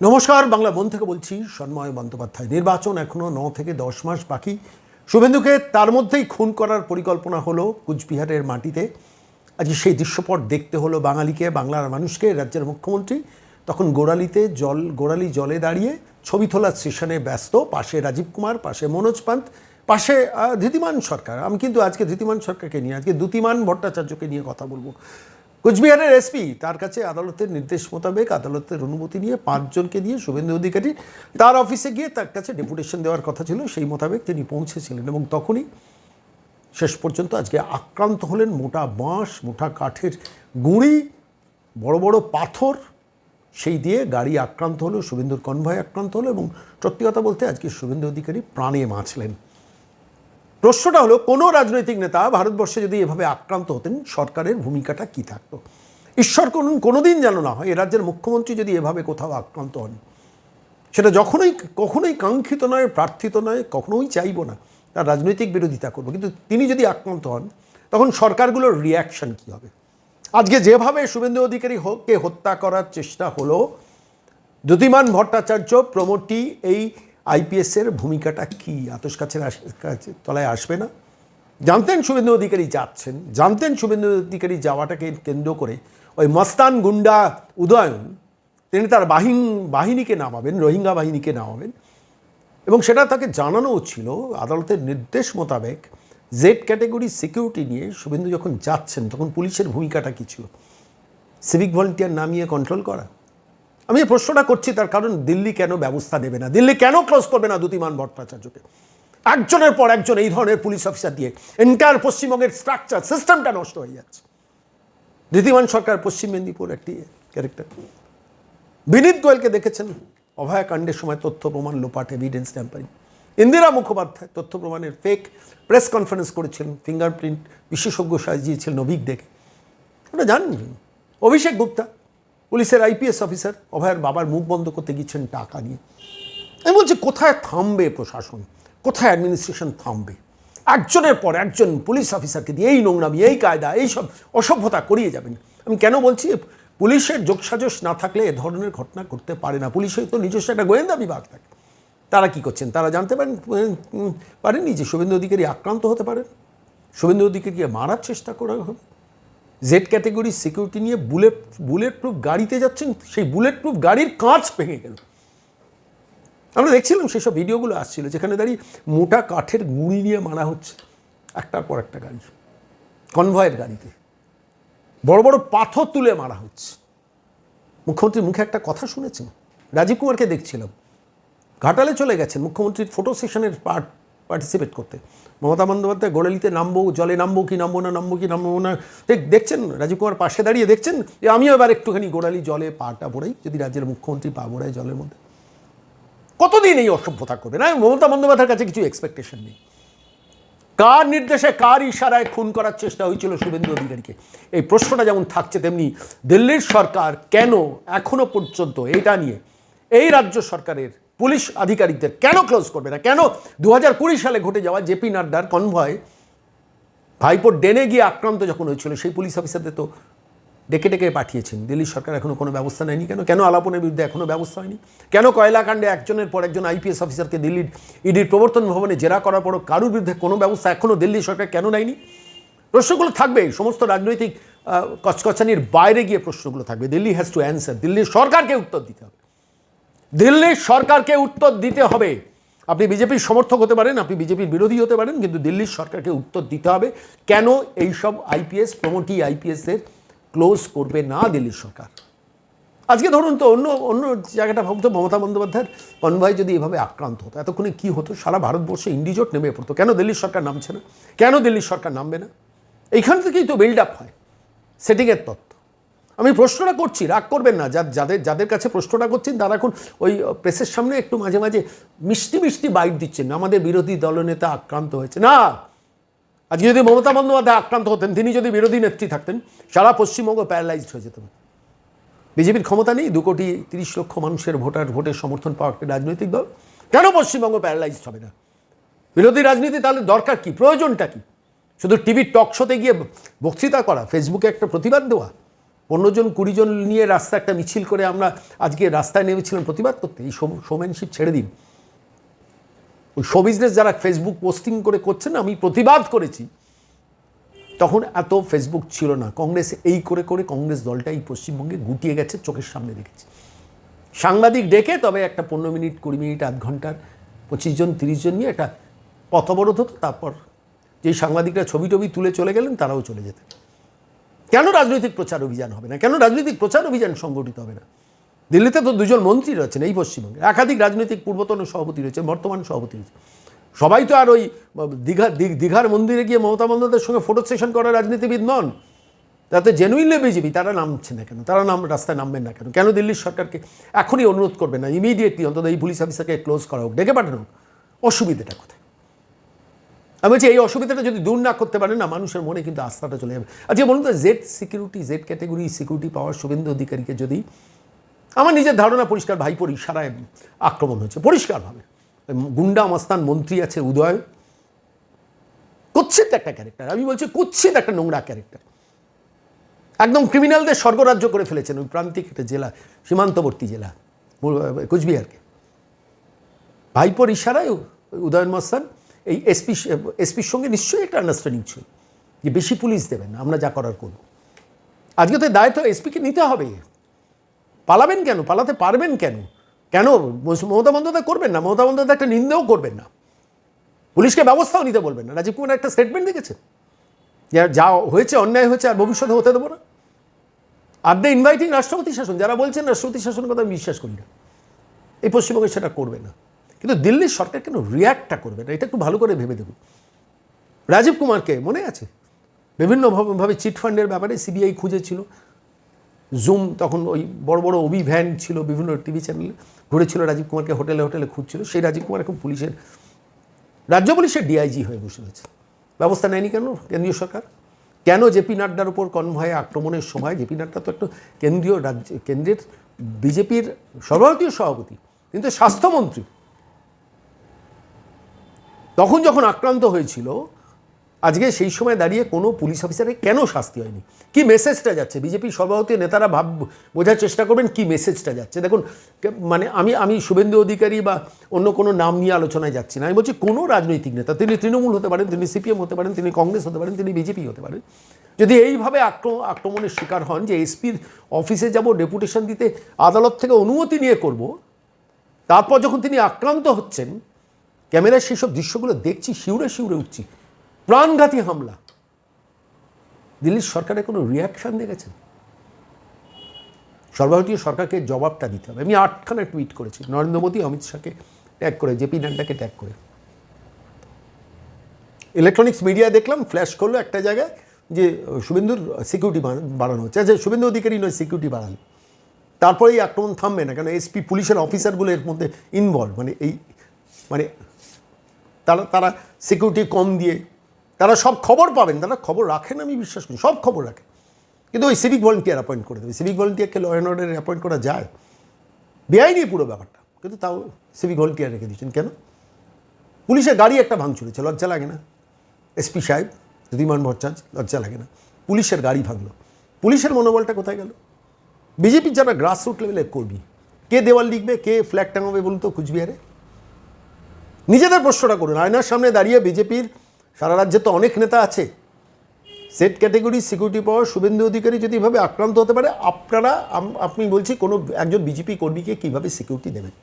নমস্কার, বাংলা মন থেকে বলছি সন্ময় বন্দ্যোপাধ্যায়। নির্বাচন এখনও ন থেকে দশ মাস বাকি। শুভেন্দুকে তার মধ্যেই খুন করার পরিকল্পনা হলো কুচবিহারের মাটিতে। আজ সেই দৃশ্যপট দেখতে হলো বাঙালিকে, বাংলার মানুষকে, রাজ্যের মুখ্যমন্ত্রী। তখন গোড়ালিতে জল, গোড়ালি জলে দাঁড়িয়ে ছবি তোলার সেশনে ব্যস্ত। পাশে রাজীব কুমার, পাশে মনোজ পান্ত, পাশে ধৃতিমান সরকার। আমি কিন্তু আজকে ধৃতিমান সরকারকে নিয়ে, আজকে দ্যুতিমান ভট্টাচার্যকে নিয়ে কথা বলব। কোচবিহারের এসপি তার কাছে আদালতের নির্দেশ মোতাবেক আদালতের অনুমতি নিয়ে পাঁচজনকে দিয়ে শুভেন্দু অধিকারী তার অফিসে গিয়ে তার কাছে ডেপুটেশন দেওয়ার কথা ছিল। সেই মোতাবেক তিনি পৌঁছেছিলেন এবং তখনই শেষ পর্যন্ত আজকে আক্রান্ত হলেন মোটা বাঁশ, মোটা কাঠের গুঁড়ি, বড় বড় পাথর, সেই দিয়ে গাড়ি আক্রান্ত হলো, শুভেন্দুর কনভয় আক্রান্ত হলো এবং সত্যি কথা বলতে আজকে শুভেন্দু অধিকারী প্রাণে বাঁচলেন। প্রশ্নটা হলো, কোনো রাজনৈতিক নেতা ভারতবর্ষে যদি এভাবে আক্রান্ত হতেন, সরকারের ভূমিকাটা কি থাকতো? ঈশ্বর করুন, কোনোদিন যেন না হয়, এ রাজ্যের মুখ্যমন্ত্রী যদি এভাবে কোথাও আক্রান্ত হন, সেটা যখনই, কখনোই কাঙ্ক্ষিত নয়, প্রার্থিত নয়, কখনোই চাইব না, তার রাজনৈতিক বিরোধিতা করব। কিন্তু তিনি যদি আক্রান্ত হন, তখন সরকারগুলোর রিয়াকশন কী হবে? আজকে যেভাবে শুভেন্দু অধিকারী কে হত্যা করার চেষ্টা হলো দ্যুতিমান ভট্টাচার্য প্রমোটি এই আইপিএসের ভূমিকাটা কি? আতস কাছের কাছে তলায় আসবে না? জানতেন শুভেন্দু অধিকারী যাচ্ছেন। জানতেন শুভেন্দু অধিকারী যাওয়াটাকে কেন্দ্র করে ওই মস্তান গুন্ডা উদয়ন, তিনি তার বাহিন বাহিনীকে নামাবেন, রোহিঙ্গা বাহিনীকে নামাবেন এবং সেটা তাকে জানানোও ছিল আদালতের নির্দেশ মোতাবেক জেড ক্যাটেগরি সিকিউরিটি নিয়ে শুভেন্দু যখন যাচ্ছেন, তখন পুলিশের ভূমিকাটা কী ছিল? সিভিক ভলেন্টিয়ার নামিয়ে কন্ট্রোল করা? আমি এই প্রশ্নটা করছি তার কারণ দিল্লি কেন ব্যবস্থা নেবে না? দিল্লি কেন ক্লোজ করবে না দ্যুতিমান ভট্টাচার্যকে? একজনের পর একজন এই ধরনের পুলিশ অফিসার দিয়ে এন্টায়ার পশ্চিমবঙ্গের স্ট্রাকচার সিস্টেমটা নষ্ট হয়ে যাচ্ছে। দ্বিতীয়মান সরকার পশ্চিম মেদিনীপুর একটি ক্যারেক্টার বিনীত গোয়েলকে দেখেছেন? অভয়াকাণ্ডের সময় তথ্য প্রমাণ লোপাট এভিডেন্স ট্যাম্পারিং ইন্দিরা মুখোপাধ্যায় তথ্য প্রমাণের ফেক প্রেস কনফারেন্স করেছিলেন ফিঙ্গারপ্রিন্ট বিশেষজ্ঞ সাজিয়েছিলেন অভিক দেখে ওটা জানেন? অভিষেক গুপ্তা পুলিশের আইপিএস অফিসার অভয়ের বাবার মুখ বন্ধ করতে গিয়েছেন টাকা নিয়ে। আমি বলছি, কোথায় থামবে প্রশাসন? কোথায় অ্যাডমিনিস্ট্রেশন থামবে? একজনের পর একজন পুলিশ অফিসারকে দিয়ে এই নোংরামি, এই কায়দা, এই সব অসভ্যতা করিয়ে যাবেন। আমি কেন বলছি, পুলিশের যোগসাজশ না থাকলে এ ধরনের ঘটনা করতে পারে না। পুলিশের তো নিজস্ব একটা গোয়েন্দা বিভাগ থাকে। তারা কি করছেন? তারা জানতে পারেন, পারেননি যে শুভেন্দু অধিকারী আক্রান্ত হতে পারেন? শুভেন্দু অধিকারীকে মারার চেষ্টা করা হবে। জেড ক্যাটাগরি সিকিউরিটি নিয়ে বুলেট বুলেট প্রুফ গাড়িতে যাচ্ছেন, সেই বুলেট প্রুফ গাড়ির কাঁচ ভেঙে গেল। আমরা দেখছিলাম সেসব ভিডিওগুলো আসছিল, যেখানে দাঁড়িয়ে মোটা কাঠের গুঁড়ি নিয়ে মারা হচ্ছে, একটার পর একটা গাড়ি কনভয়ের গাড়িতে। বড় বড় পাথর তুলে মারা হচ্ছে। মুখ্যমন্ত্রীর মুখে একটা কথা শুনেছেন? রাজীব কুমারকে দেখছিলাম। ঘাটালে চলে গেছেন, মুখ্যমন্ত্রীর ফটো সেশনের পার্ট পার্টিসিপেট করতে। মমতা বন্দ্যোপাধ্যায় গোড়ালিতে নামবো, জলে নামবো কি, নামবো না, নামবো কি, নামবো না। দেখ, দেখছেন, রাজীব কুমার পাশে দাঁড়িয়ে দেখছেন? যে আমিও এবার একটুখানি গোড়ালি, জলে পাটা ভরাই, যদি রাজ্যের মুখ্যমন্ত্রী পা ভরায় জলের মধ্যে। কতদিন এই অসভ্যতা করবে? না, মমতা বন্দ্যোপাধ্যায়ের কাছে কিছু এক্সপেকটেশন নেই। কার নির্দেশে, কার ইশারায় খুন করার চেষ্টা হয়েছিল শুভেন্দু অধিকারীকে? এই প্রশ্নটা যেমন থাকছে তেমনি দিল্লির সরকার কেন এখনও পর্যন্ত এটা নিয়ে, এই রাজ্য সরকারের পুলিশ আধিকারিকদের কেন ক্লোজ করবে না? কেন দু হাজার কুড়ি সালে ঘটে যাওয়া জেপি নাড্ডার কনভয় ভাইপোর ডেনে গিয়ে আক্রান্ত যখন হয়েছিল, সেই পুলিশ অফিসারদের তো ডেকে ডেকে পাঠিয়েছেন। দিল্লির সরকার এখনও কোনো ব্যবস্থা নেয়নি কেন? কেন আলাপনের বিরুদ্ধে এখনও ব্যবস্থা হয়নি? কেন কয়লাকাণ্ডে একজনের পর একজন আইপিএস অফিসারকে দিল্লির ইডির প্রবর্তন ভবনে জেরা করার পরও কারুর বিরুদ্ধে কোনো ব্যবস্থা এখনও দিল্লি সরকার কেন নেয়নি? প্রশ্নগুলো থাকবে। সমস্ত রাজনৈতিক কচকচানির বাইরে গিয়ে প্রশ্নগুলো থাকবে। দিল্লি হ্যাজ টু অ্যান্সার দিল্লির সরকারকে উত্তর দিতে হবে। দিল্লির সরকারকে উত্তর দিতে হবে। আপনি বিজেপির সমর্থক হতে পারেন, আপনি বিজেপির বিরোধী হতে পারেন, কিন্তু দিল্লির সরকারকে উত্তর দিতে হবে। কেন এইসব আইপিএস প্রমোটি আইপিএসের ক্লোজ করবে না দিল্লির সরকার? আজকে ধরুন তো অন্য অন্য জায়গাটা ভাবতো মমতা বন্দ্যোপাধ্যায়ের কনভয় যদি এভাবে আক্রান্ত হতো, এতক্ষণে কি হতো? সারা ভারতবর্ষে ইন্ডিজোট নেমে পড়তো। কেন দিল্লির সরকার নামছে না? কেন দিল্লির সরকার নামবে না? এইখান থেকেই তো বিল্ড আপ হয়। সেটিংয়ের তত্ত্ব। আমি প্রশ্নটা করছি, রাগ করবেন না। যাদের যাদের কাছে প্রশ্নটা করছেন, তারা এখন ওই প্রেসের সামনে একটু মাঝে মাঝে মিষ্টি মিষ্টি বাইট দিচ্ছেন। আমাদের বিরোধী দলনেতা আক্রান্ত হয়েছে। না! আজকে যদি মমতা বন্দ্যোপাধ্যায় আক্রান্ত হতেন, তিনি যদি বিরোধী নেত্রী থাকতেন, সারা পশ্চিমবঙ্গ প্যারালাইজড হয়ে যেত। বিজেপির ক্ষমতা নেই, দু কোটি তিরিশ লক্ষ মানুষের ভোটার ভোটের সমর্থন পাওয়া একটা রাজনৈতিক দল। কেন পশ্চিমবঙ্গ প্যারালাইজড হবে না? বিরোধী রাজনীতি তাহলে দরকার কি? প্রয়োজনটা কি? শুধু টিভির টক শোতে গিয়ে বক্তৃতা করা ফেসবুকে একটা প্রতিবাদ দেওয়া পনেরো জন, কুড়ি জন নিয়ে রাস্তা একটা মিছিল করে আমরা আজকে রাস্তায় নেমেছিলাম প্রতিবাদ করতে। এই শোম্যানশিপ ছেড়ে দিন। ওই শো বিজনেস যারা ফেসবুক পোস্টিং করে করছেন, আমি প্রতিবাদ করেছি। তখন এত ফেসবুক ছিল না। কংগ্রেস এই করে করে কংগ্রেস দলটা এই পশ্চিমবঙ্গে গুটিয়ে গেছে, চোখের সামনে দেখেছি। সাংবাদিক ডেকে তবে একটা পনেরো মিনিট, কুড়ি মিনিট, আধ ঘণ্টার, পঁচিশ জন, তিরিশ জন নিয়ে একটা পথ অবরোধ হতো। তারপর যেই সাংবাদিকরা ছবি টবি তুলে চলে গেলেন, তারাও চলে যেতেন। কেন রাজনৈতিক প্রচার অভিযান হবে না? কেন রাজনৈতিক প্রচার অভিযান সংগঠিত হবে না? দিল্লিতে তো দুজন মন্ত্রী রয়েছেন এই পশ্চিমবঙ্গে। একাধিক রাজনৈতিক পূর্বতন সভাপতি রয়েছে, বর্তমান সভাপতি রয়েছে। সবাই তো আর ওই দীঘা দীঘ- দীঘার মন্দিরে গিয়ে মমতা বন্দ্যোপাধ্যায়ের সঙ্গে ফটো সেশন করা রাজনীতিবিদ নন। তাতে জেনুইনলি বিজেপি তারা নামছে না কেন? তারা নাম, রাস্তায় নামবেন না কেন? কেন দিল্লির সরকারকে এখনই অনুরোধ করবে না? ইমিডিয়েটলি অন্তত এই পুলিশ অফিসারকে ক্লোজ করা হোক, ডেকে পাঠানো হোক। অসুবিধাটা কোথায়? আমি বলছি, এই অসুবিধাটা যদি দূর না করতে পারে না, মানুষের মনে কিন্তু আস্থাটা চলে যাবে। আচ্ছা বলুন তো Z security Z category security পাওয়ার শুভেন্দু অধিকারীকে যদি আমার নিজের ধারণা পরিষ্কার, ভাইপোর ইশারায় আক্রমণ হয়েছে, পরিষ্কারভাবে। গুন্ডা মস্তান মন্ত্রী আছে উদয়। কুৎসিত একটা ক্যারেক্টার আমি বলছি কুৎসিত একটা নোংরা ক্যারেক্টার একদম ক্রিমিনালদের স্বর্গরাজ্য করে ফেলেছেন ওই প্রান্তিক একটা জেলা, সীমান্তবর্তী জেলা কুচবিহারকে। ভাইপোর ইশারায় উদয়ন মস্তান এই এসপি, এসপির সঙ্গে নিশ্চয়ই একটা আন্ডারস্ট্যান্ডিং ছিল যে বেশি পুলিশ দেবেন আমরা যা করার করব। আজকে তো দায়িত্ব এসপিকে নিতে হবে। পালাবেন কেন? পালাতে পারবেন কেন? কেন? মমতা বন্দ্যোপাধ্যায় করবেন না? মমতা বন্দ্যোপাধ্যায় একটা নিন্দেও করবেন না। পুলিশকে ব্যবস্থাও নিতে বলবেন না। রাজীব কুমার একটা স্টেটমেন্ট দেখেছেন? যে যা হয়েছে, অন্যায় হয়েছে, আর ভবিষ্যতে হতে দেবো না। আর দ্য ইনভাইটিং রাষ্ট্রপতি শাসন, যারা বলছেন রাষ্ট্রপতি শাসন কথা আমি বিশ্বাস করি না। এই পশ্চিমবঙ্গে সেটা করবে না। কিন্তু দিল্লির সরকার কেন রিয়াক্টটা করবে না? এটা একটু ভালো করে ভেবে দেখুন। রাজীব কুমারকে মনে আছে? বিভিন্নভাবে চিট ফান্ডের ব্যাপারে সিবিআই খুঁজেছিল। জুম তখন ওই বড় বড় অভি ভ্যান ছিল, বিভিন্ন টিভি চ্যানেলে ঘুরেছিল, রাজীব কুমারকে হোটেলে হোটেলে খুঁজছিল। সেই রাজীব কুমার এখন পুলিশের রাজ্য পুলিশের ডিআইজি হয়ে বসে রয়েছে। ব্যবস্থা নেয়নি কেন কেন্দ্রীয় সরকার? কেন জেপি নাড্ডার উপর কনভয়ে আক্রমণের সময়, জেপি নাড্ডা তো একটু কেন্দ্রীয় রাজ্য, কেন্দ্রের বিজেপির সর্বভারতীয় সভাপতি, কিন্তু স্বাস্থ্যমন্ত্রী তখন যখন আক্রান্ত হয়েছিল, আজকে সেই সময় দাঁড়িয়ে কোনো পুলিশ অফিসারের কেন শাস্তি হয়নি? কি মেসেজটা যাচ্ছে? বিজেপির সভাপতি নেতারা ভাব, বোঝার চেষ্টা করবেন কি মেসেজটা যাচ্ছে। দেখুন মানে আমি আমি শুভেন্দু অধিকারী বা অন্য কোনো নাম নিয়ে আলোচনায় যাচ্ছি না। আমি বলছি কোনো রাজনৈতিক নেতা, তিনি তৃণমূল হতে পারেন, তিনি সিপিএম হতে পারেন, তিনি কংগ্রেস হতে পারেন, তিনি বিজেপি হতে পারেন, যদি এইভাবে আক্রমণ আক্রমণের শিকার হন যে এসপির অফিসে যাব, ডেপুটেশন দিতে, আদালত থেকে অনুমতি নিয়ে করব, তারপর যখন তিনি আক্রান্ত হচ্ছেন ক্যামেরার সেই সব দৃশ্যগুলো দেখছি, শিউরে শিউরে উঠছি। প্রাণঘাতী হামলা। দিল্লির সরকারের কোনো রিয়াকশন দেখেছেন? সর্বভারতীয় সরকারকে জবাবটা দিতে হবে। আমি আটখানা টুইট করেছি। নরেন্দ্র মোদী, অমিত শাহকে ট্যাগ করে জেপি নাড্ডাকে ট্যাগ করে। ইলেকট্রনিক্স মিডিয়া দেখলাম ফ্ল্যাশ করল একটা জায়গায় যে, শুভেন্দুর সিকিউরিটি বাড়ানো হচ্ছে। আচ্ছা শুভেন্দু অধিকারী নয় সিকিউরিটি বাড়ানো। তারপরে এই আক্রমণ থামবে না, কেন এসপি, পুলিশের অফিসারগুলো এর মধ্যে ইনভলভ মানে এই মানে তারা তারা সিকিউরিটি কম দিয়ে, তারা সব খবর পাবেন, তারা খবর রাখেন, আমি বিশ্বাস করি, সব খবর রাখেন। কিন্তু ওই সিভিক ভলেন্টিয়ার অ্যাপয়েন্ট করে দেবে। সিভিক ভলেন্টিয়ারকে ল অ্যান্ড অর্ডারে অ্যাপয়েন্ট করা যায়? বেআইনি পুরো ব্যাপারটা। কিন্তু তাও সিভিক ভলেন্টিয়ার রেখে দিচ্ছেন কেন? পুলিশের গাড়ি একটা ভাঙচুরেছে লজ্জা লাগে না? এসপি সাহেব, রিমান ভট্টাচার্য, লজ্জা লাগে না? পুলিশের গাড়ি ভাঙলো। পুলিশের মনোবলটা কোথায় গেল? বিজেপির যারা গ্রাসরুট লেভেলের কর্মী, কে দেওয়াল লিখবে, কে ফ্ল্যাগ টাঙাবে বলুন তো কুচবিহারে? নিজেদের প্রশ্নটা করুন। আয়নার সামনে দাঁড়িয়ে বিজেপির সারা রাজ্যে তো অনেক নেতা আছে। সেট ক্যাটেগরি সিকিউরিটি পাওয়ার শুভেন্দু অধিকারী যদি এভাবে আক্রান্ত হতে পারে, আপনারা আপনি বলছি কোনো একজন বিজেপি কর্মীকে কীভাবে সিকিউরিটি দেবেন?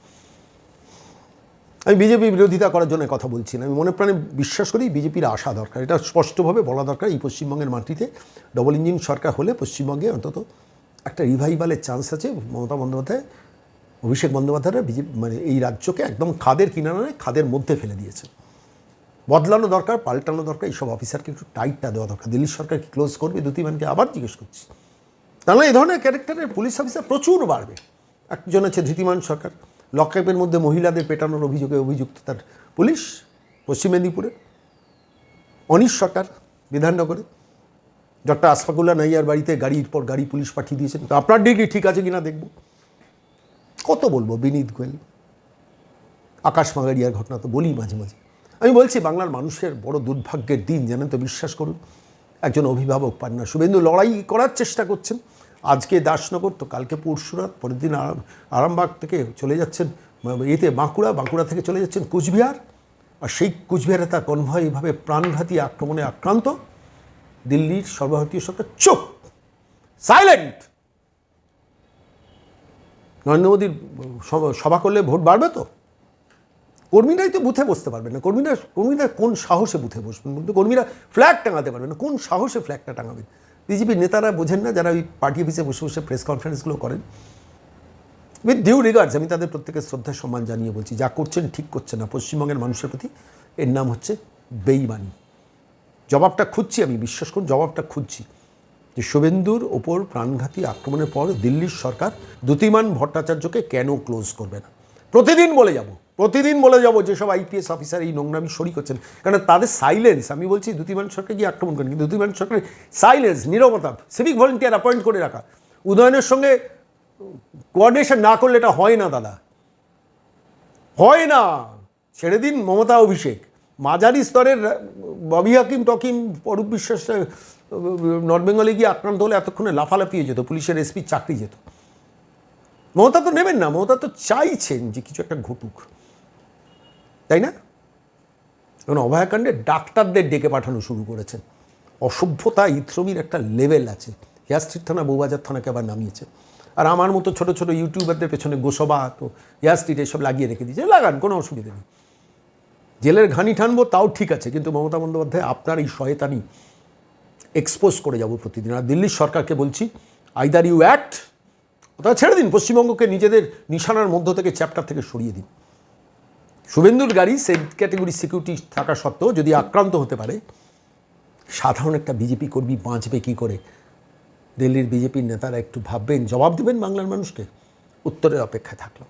আমি বিজেপি বিরোধিতা করার জন্য কথা বলছি না। আমি মনে প্রাণে বিশ্বাস করি বিজেপির আসা দরকার। এটা স্পষ্টভাবে বলা দরকার এই পশ্চিমবঙ্গের মাটিতে। ডবল ইঞ্জিন সরকার হলে পশ্চিমবঙ্গে অন্তত একটা রিভাইভালের চান্স আছে। মমতা বন্দ্যোপাধ্যায় অভিষেক বন্দ্যোপাধ্যায়রা বিজেপি মানে এই রাজ্যকে একদম খাদের কিনারে খাদের মধ্যে ফেলে দিয়েছে। বদলানো দরকার, পাল্টানো দরকার, এইসব অফিসারকে একটু টাইটটা দেওয়া দরকার। দিল্লির সরকার কি ক্লোজ করবে দ্যুতিমানকে আবার জিজ্ঞেস করছি। তাহলে এই ধরনের ক্যারেক্টারের পুলিশ অফিসার প্রচুর বাড়বে। একজন আছে ধৃতিমান সরকার। লকআপের মধ্যে মহিলাদের পেটানোর অভিযোগে অভিযুক্ত তার পুলিশ, পশ্চিম মেদিনীপুরে। অনিশ সরকার, বিধাননগরে। ডক্টর আসফাকুল্লা নাইয়ার বাড়িতে গাড়ির পর গাড়ি পুলিশ পাঠিয়ে দিয়েছেন তো আপনার ডিগ্রি ঠিক আছে কিনা দেখব। কত বলব, বিনীত গোয়েল। আকাশ মাগারিয়ার ঘটনা তো বলি মাঝে মাঝে। আমি বলছি, বাংলার মানুষের বড় দুর্ভাগ্যের দিন, জানেন তো বিশ্বাস করুন। একজন অভিভাবক পান না শুভেন্দু লড়াই করার চেষ্টা করছেন। আজকে দাসনগর তো কালকে পরশুরাত পরের দিন আরাম, আরামবাগ থেকে চলে যাচ্ছেন। এতে বাঁকুড়া বাঁকুড়া থেকে চলে যাচ্ছেন কুচবিহার। আর সেই কুচবিহারে তার কনভয় এইভাবে প্রাণঘাতী আক্রমণে আক্রান্ত। দিল্লির সর্বভারতীয় সরকার চুপ, সাইলেন্ট। নরেন্দ্র মোদীর সভা- করলে ভোট বাড়বে তো? কর্মীরাই তো বুথে বসতে পারবে না। কর্মীরা কর্মীরা কোন সাহসে বুথে বসবেন কিন্তু কর্মীরা ফ্ল্যাগ টাঙাতে পারবে না। কোন সাহসে ফ্ল্যাগটা টাঙাবেন বিজেপির নেতারা বোঝেন না, যারা ওই পার্টি অফিসে বসে বসে প্রেস কনফারেন্সগুলো করেন। উইথ ডিউ রিগার্ডস আমি তাদের প্রত্যেকের শ্রদ্ধা সম্মান জানিয়ে বলছি, যা করছেন ঠিক করছে না। পশ্চিমবঙ্গের মানুষের প্রতি এর নাম হচ্ছে বেইমানি। জবাবটা খুঁজছি আমি, বিশ্বাস করুন, জবাবটা খুঁজছি। যে শুভেন্দুর ওপর প্রাণঘাতী আক্রমণের পর দিল্লির সরকার দ্যুতিমান ভট্টাচার্যকে কেন ক্লোজ করবে না? প্রতিদিন বলে যাব, প্রতিদিন বলে যাব যেসব আইপিএস অফিসার এই নোংরামি শরিক হচ্ছেন কারণ তাদের সাইলেন্স আমি বলছি দ্যুতিমান সরকার গিয়ে আক্রমণ করেন? কিন্তু দ্যুতিমান সরকারের সাইলেন্স নিরবতা সিভিক ভলেন্টিয়ার অ্যাপয়েন্ট করে রাখা। উদয়নের সঙ্গে কোঅর্ডিনেশন না করলে এটা হয় না, দাদা। হয় না। ছেড়ে দিন মমতা অভিষেক। মাঝারি স্তরের ববি হাকিম, টকিম অরূপ বিশ্বাস নর্থ বেঙ্গলে গিয়ে আক্রান্ত হলে এতক্ষণে লাফালাফিয়ে যেত, পুলিশের এসপি চাকরি যেত। মমতা তো নেবেন না, মমতা তো চাইছেন যে কিছু একটা ঘটুক। তাই না? এখন অভয়াকাণ্ডে ডাক্তারদের ডেকে পাঠানো শুরু করেছেন। অসভ্যতা, ইথ্রমির একটা লেভেল আছে। হিয়াস্ট্রিট থানা বউবাজার থানাকে আবার নামিয়েছে। আর আমার মতো ছোট ছোট ইউটিউবারদের পেছনে গোসবা, তো হিয়াস্ট্রিট এসব লাগিয়ে রেখে দিয়েছে। লাগান, কোনো অসুবিধা নেই। জেলের ঘানি টানবো, তাও ঠিক আছে, কিন্তু মমতা বন্দ্যোপাধ্যায় আপনার এই শয়তানি এক্সপোজ করে যাব প্রতিদিন। আর দিল্লির সরকারকে বলছি আইদার ইউ অ্যাক্ট অথবা ছেড়ে দিন, পশ্চিমবঙ্গকে নিজেদের নিশানার মধ্য থেকে চ্যাপ্টার থেকে সরিয়ে দিন। শুভেন্দুর গাড়ি সেই ক্যাটেগরি সিকিউরিটি থাকা সত্ত্বেও যদি আক্রান্ত হতে পারে, সাধারণ একটা বিজেপি কর্মী বাঁচবে কী করে? দিল্লির বিজেপির নেতারা একটু ভাববেন, জবাব দেবেন বাংলার মানুষকে? উত্তরের অপেক্ষায় থাকলাম।